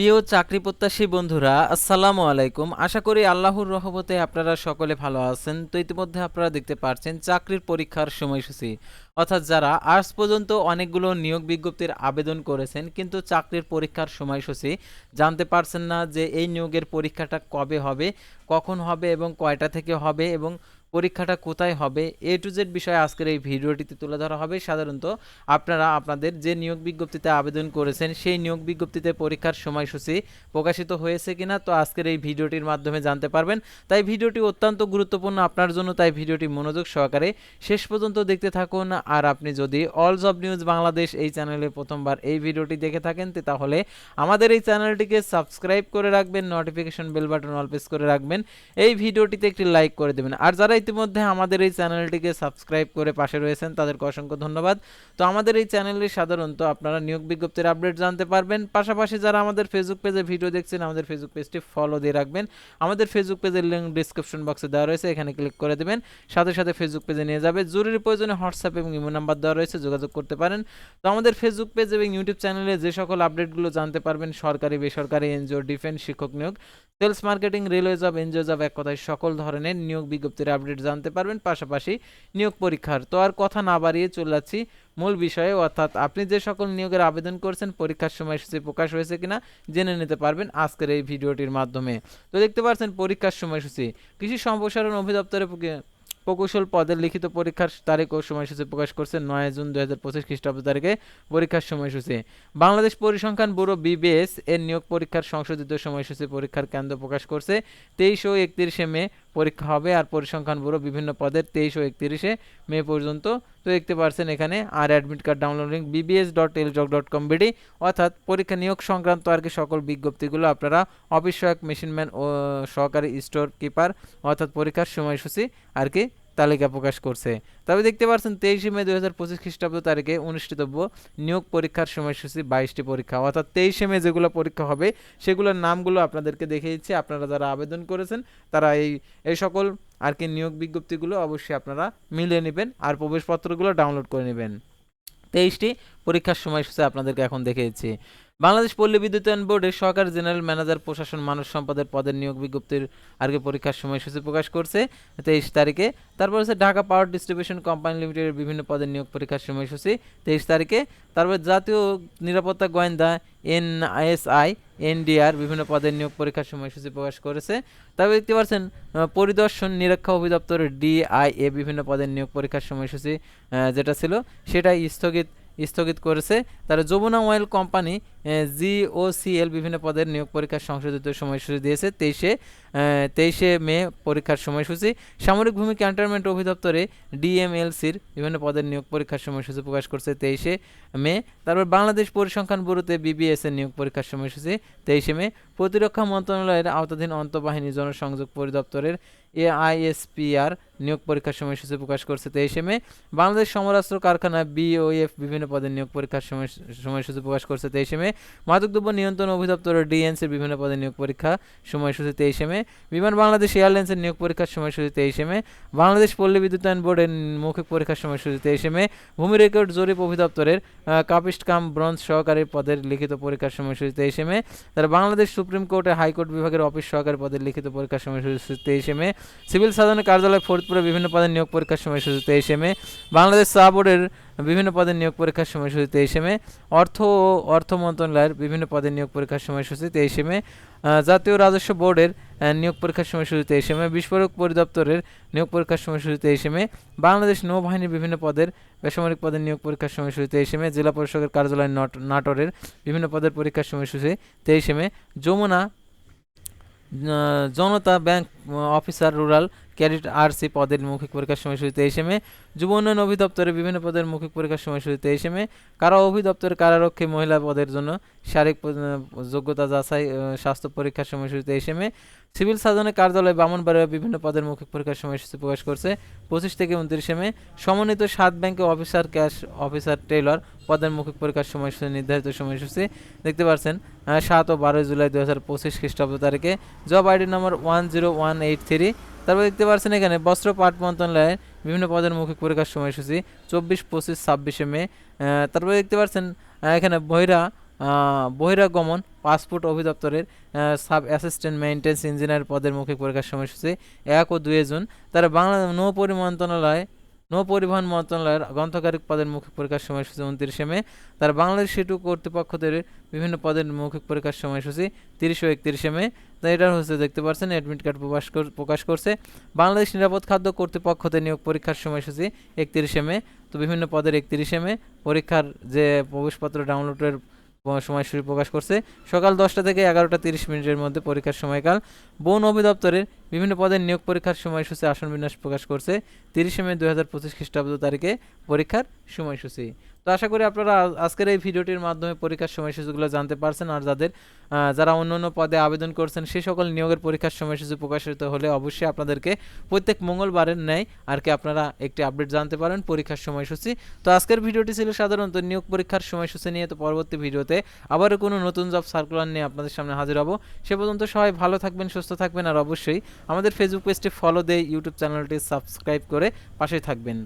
প্রিয় চাকরি প্রত্যাশী বন্ধুরা, আসসালামু আলাইকুম। আশা করি আল্লাহর রহমতে আপনারা সকলে ভালো আছেন। তো ইতিমধ্যে আপনারা দেখতে পাচ্ছেন চাকরির পরীক্ষার সময়সূচি। অর্থাৎ যারা আজ পর্যন্ত অনেকগুলো নিয়োগ বিজ্ঞপ্তির আবেদন করেছেন, কিন্তু চাকরির পরীক্ষার সময়সূচি জানতে পারছেন না যে এই নিয়োগের পরীক্ষাটা কবে হবে, কখন হবে এবং কয়টা থেকে হবে এবং পরীক্ষাটা কোথায় হবে এ টু জেড বিষয়ে আজকের এই ভিডিওটিতে তুলে ধরা হবে। সাধারণত আপনারা আপনাদের যে নিয়োগ বিজ্ঞপ্তিতে আবেদন করেছেন, সেই নিয়োগ বিজ্ঞপ্তিতে পরীক্ষার সময়সূচি প্রকাশিত হয়েছে কিনা তো আজকের এই ভিডিওটির মাধ্যমে জানতে পারবেন। তাই ভিডিওটি অত্যন্ত গুরুত্বপূর্ণ আপনার জন্য, তাই ভিডিওটি মনোযোগ সহকারে শেষ পর্যন্ত দেখতে থাকুন। আর আপনি যদি অল জব নিউজ বাংলাদেশ এই চ্যানেলে প্রথমবার এই ভিডিওটি দেখে থাকেন তাহলে আমাদের এই চ্যানেলটিকে সাবস্ক্রাইব করে রাখবেন notification bell button all press করে রাখবেন। এই ভিডিওটিতে একটি লাইক করে দেবেন। আর যারা ইতিমধ্যে আমাদের এই চ্যানেলটিকে সাবস্ক্রাইব করে পাশে রয়েছেন, তাদেরকে অসংখ্য ধন্যবাদ। তো আমাদের এই চ্যানেলে সাধারণত আপনারা নিয়োগ বিজ্ঞপ্তির আপডেট জানতে পারবেন। পাশাপাশি যারা আমাদের ফেসবুক পেজে ভিডিও দেখছেন, আমাদের ফেসবুক পেজটি ফলো দিয়ে রাখবেন। আমাদের ফেসবুক পেজের লিঙ্ক ডিসক্রিপশন বক্সে দেওয়া রয়েছে, এখানে ক্লিক করে দেবেন। সাথে সাথে ফেসবুক পেজে নিয়ে যাবে। জরুরি প্রয়োজনে হোয়াটসঅ্যাপ এবং ইমো নাম্বার দেওয়া রয়েছে, যোগাযোগ করতে পারেন। তো আমাদের ফেসবুক পেজ এবং ইউটিউব চ্যানেলে যে সকল আপডেটগুলো জানতে পারবেন, সরকারি, বেসরকারি এনজিও ডিফেন্স শিক্ষক নিয়োগ sales marketing railway job NGO job এক কথায় সকল ধরনের নিয়োগ বিজ্ঞপ্তির আপডেট জানতে পারবেন, পাশাপাশি নিয়োগ পরীক্ষার। তো আর কথা না বাড়িয়ে চলে যাচ্ছি মূল বিষয়ে, অর্থাৎ আপনি যে সকল নিয়োগের আবেদন করেছেন, পরীক্ষার সময়সূচি প্রকাশ হয়েছে কিনা জেনে নিতে পারবেন আজকের এই ভিডিওটির মাধ্যমে। তো দেখতে পাচ্ছেন পরীক্ষার সময়সূচি। কৃষি সম্প্রসারণ অধিদপ্তরে প্রকি- প্রকৌশল পদের লিখিত পরীক্ষার তারিখ ও সময়সূচি প্রকাশ করছে নয় জুন দুই হাজার পঁচিশ খ্রিস্টাব্দ তারিখে পরীক্ষার সময়সূচি। বাংলাদেশ পরিসংখ্যান ব্যুরো বিবিএস এর নিয়োগ পরীক্ষার সংশোধিত সময়সূচি পরীক্ষার কেন্দ্র প্রকাশ করছে তেইশ ও একত্রিশে মে পরীক্ষা হবে আর পরিসংখ্যান ব্যুরো বিভিন্ন পদের তেইশ ও একত্রিশে মে পর্যন্ত। তো দেখতে পারছেন এখানে আর admit card downloading BBS dot এলজক dot com BD অর্থাৎ পরীক্ষা নিয়োগ সংক্রান্ত আর কি সকল বিজ্ঞপ্তিগুলো আপনারা অফিস সহায়ক মেশিনম্যান ও সহকারী স্টোর কিপার অর্থাৎ পরীক্ষার সময়সূচি আর কি তালিকা প্রকাশ করছে। তবে দেখতে পাচ্ছেন, তেইশে মে দুই হাজার পঁচিশ খ্রিস্টাব্দ তারিখে অনুষ্ঠিতব্য নিয়োগ পরীক্ষার সময়সূচি বাইশটি পরীক্ষা। অর্থাৎ তেইশে মে যেগুলো পরীক্ষা হবে, সেগুলোর নামগুলো আপনাদেরকে দেখে দিচ্ছি। আপনারা যারা আবেদন করেছেন, তারা এই এই সকল আর কি নিয়োগ বিজ্ঞপ্তিগুলো অবশ্যই আপনারা মিলিয়ে নেবেন আর প্রবেশপত্রগুলো ডাউনলোড করে নেবেন। তেইশটি পরীক্ষার সময়সূচি আপনাদেরকে এখন দেখে দিচ্ছি। বাংলাদেশ পল্লী বিদ্যুতায়ন বোর্ডের সহকারী জেনারেল ম্যানেজার প্রশাসন মানব সম্পদের পদের নিয়োগ বিজ্ঞপ্তির আগে পরীক্ষার সময়সূচি প্রকাশ করছে তেইশ তারিখে। তারপর হচ্ছে ঢাকা পাওয়ার ডিস্ট্রিবিউশন কোম্পানি লিমিটেডের বিভিন্ন পদের নিয়োগ পরীক্ষার সময়সূচি তেইশ তারিখে। তারপর জাতীয় নিরাপত্তা গোয়েন্দা এন এনআইএসআই এনডিআর বিভিন্ন পদের নিয়োগ পরীক্ষার সময়সূচি প্রকাশ করেছে। তবে দেখতে পাচ্ছেন পরিদর্শন নিরীক্ষা অধিদপ্তরের ডিআইএ বিভিন্ন পদের নিয়োগ পরীক্ষার সময়সূচি যেটা ছিল সেটাই স্থগিত স্থগিত করেছে। তারা যমুনা অয়েল কোম্পানি জিওসিএল বিভিন্ন পদের নিয়োগ পরীক্ষার সংশোধিত সময়সূচি দিয়েছে তেইশে তেইশে মে পরীক্ষার সময়সূচি। সামরিক ভূমি ক্যান্টনমেন্ট অধিদপ্তরে ডিএমএলসির বিভিন্ন পদের নিয়োগ পরীক্ষার সময়সূচি প্রকাশ করছে তেইশে মে। তারপর বাংলাদেশ পরিসংখ্যান ব্যুরোতে বিবিএস এর নিয়োগ পরীক্ষার সময়সূচি তেইশে মে। প্রতিরক্ষা মন্ত্রণালয়ের আওতাধীন অন্তঃবাহিনী জনসংযোগ পরিদপ্তরের এআইএসপিআর নিয়োগ পরীক্ষার সময়সূচি প্রকাশ করছে তেইশে মে। বাংলাদেশ সমরাস্ত্র কারখানা বিওএফ বিভিন্ন পদের নিয়োগ পরীক্ষার সময়, সময়সূচি প্রকাশ করছে তেইশে মে। মাদকদ্রব্য নিয়ন্ত্রণ অধিদপ্তরের ডিএনসির বিভিন্ন পদের নিয়োগ পরীক্ষা সময়সূচি তেইশে মে। বিমান বাংলাদেশ এয়ারলাইন্সের নিয়োগ পরীক্ষার সময়সূচি তেইশে মে। বাংলাদেশ পল্লী বিদ্যুতায়ন বোর্ডের মৌখিক পরীক্ষার সময়সূচি তেইশে মে। ভূমি রেকর্ড জরিপ অধিদপ্তরের কাপিস্ট কাম ব্রঞ্জ সহকারী পদের লিখিত পরীক্ষার সময়সূচি তেইশে মে। তার বাংলাদেশ সুপ্রিম কোর্টের হাইকোর্ট বিভাগের অফিস সহকারী পদের লিখিত পরীক্ষার সময়সূচি তেইশে মে। সিভিল সার্জনের কার্যালয় ফরিদপুরে বিভিন্ন পদের নিয়োগ পরীক্ষার সময়সূচি তেইশে মে। বাংলাদেশ চা বোর্ডের বিভিন্ন পদের নিয়োগ পরীক্ষার সময়সূচি তেইশে মে, অর্থ ও অর্থ মন্ত্রণালয়ের বিভিন্ন পদের নিয়োগ পরীক্ষার সময়সূচি তেইশে মে জাতীয় রাজস্ব বোর্ডের নিয়োগ পরীক্ষার সময়সূচি তেইশে মে, বিস্ফোরক পরিদপ্তরের নিয়োগ পরীক্ষার সময়সূচি তেইশে মে, বাংলাদেশ নৌবাহিনীর বিভিন্ন পদের বেসামরিক পদের নিয়োগ পরীক্ষার সময়সূচি তেইশে মে, জেলা পরিষদের কার্যালয় নট, নাটোরের বিভিন্ন পদের পরীক্ষার সময়সূচি তেইশে May, Jamuna Janata bank officer rural cadet RC পদের মৌখিক পরীক্ষার সময়সূচি তেইশে মে, যুব উন্নয়ন অধিদপ্তরে বিভিন্ন পদের মৌখিক পরীক্ষার সময়সূচি তেইশে কারা অধিদপ্তরের কারারক্ষী মহিলা পদের জন্য শারীরিক যোগ্যতা যাচাই স্বাস্থ্য পরীক্ষার সময়সূচি তেইশে সিভিল সার্জনের কার্যালয় বামনবাড়িয়া বিভিন্ন পদের মৌখিক পরীক্ষার সময়সূচি প্রকাশ করছে পঁচিশ থেকে উনত্রিশে মে, সমন্বিত সাত ব্যাংকে অফিসার ক্যাশ অফিসার টেইলর পদের মৌখিক পরীক্ষার সময়সূচি নির্ধারিত সময়সূচি, দেখতে পাচ্ছেন সাত ও বারোই জুলাই দু হাজার পঁচিশ খ্রিস্টাব্দ তারিখে, job ID number one zero one eight three তারপর দেখতে পাচ্ছেন এখানে বস্ত্র পাট মন্ত্রণালয়ের বিভিন্ন পদের মুখে পরীক্ষার সময়সূচি, চব্বিশ, পঁচিশ, ছাব্বিশে মে। তারপরে দেখতে পাচ্ছেন এখানে বহিরা বহিরাগমন পাসপোর্ট অধিদপ্তরের সাব অ্যাসিস্ট্যান্ট মেইনটেন্স ইঞ্জিনিয়ার পদের মুখে পরীক্ষার সময়সূচি এক ও দুই জুন। তারা বাংলা নৌপরি পরিমন্ত্রণালয় নৌ পরিবহন মন্ত্রণালয়ের গ্রন্থকারিক পদের মৌখিক পরীক্ষার সময়সূচি উনত্রিশে মে, তার বাংলাদেশ সেতু কর্তৃপক্ষদের বিভিন্ন পদের মৌখিক পরীক্ষার সময়সূচি তিরিশ ও একত্রিশে মে। তো এটা হচ্ছে দেখতে পাচ্ছেন অ্যাডমিট কার্ড প্রকাশ প্রকাশ করছে। বাংলাদেশ নিরাপদ খাদ্য কর্তৃপক্ষদের নিয়োগ পরীক্ষার সময়সূচি একত্রিশে মে, তো বিভিন্ন পদের একত্রিশে মে, পরীক্ষার যে প্রবেশপত্র ডাউনলোডের সময়সূচি প্রকাশ করছে। সকাল দশটা থেকে এগারোটা তিরিশ মিনিটের মধ্যে পরীক্ষার সময়কাল। বন অভিদপ্তরের বিভিন্ন পদের নিয়োগ পরীক্ষার সময়সূচি আসন বিন্যাস প্রকাশ করছে। তিরিশে মে দু হাজার পঁচিশ খ্রিস্টাব্দ তারিখে পরীক্ষার সময়সূচি। তো আশা করি আপনারা আজকের এই ভিডিওটির মাধ্যমে পরীক্ষার সময়সূচিগুলো জানতে পারছেন আর যাদের যারা অন্য অন্য পদে আবেদন করছেন সেই সকল নিয়োগের পরীক্ষার সময়সূচি প্রকাশিত হলে অবশ্যই আপনাদেরকে প্রত্যেক মঙ্গলবারের ন্যায় আর কি আপনারা একটি আপডেট জানতে পারেন পরীক্ষার সময়সূচি। তো আজকের ভিডিওটি ছিল সাধারণত নিয়োগ পরীক্ষার সময়সূচি নিয়ে। তো পরবর্তী ভিডিওতে আবারও কোনো নতুন জব সার্কুলার নিয়ে আপনাদের সামনে হাজির হব। সে পর্যন্ত সবাই ভালো থাকবেন, সুস্থ থাকবেন আর অবশ্যই আমাদের ফেসবুক পেজটি ফলো দিয়ে ইউটিউব চ্যানেলটি সাবস্ক্রাইব করে পাশে থাকবেন।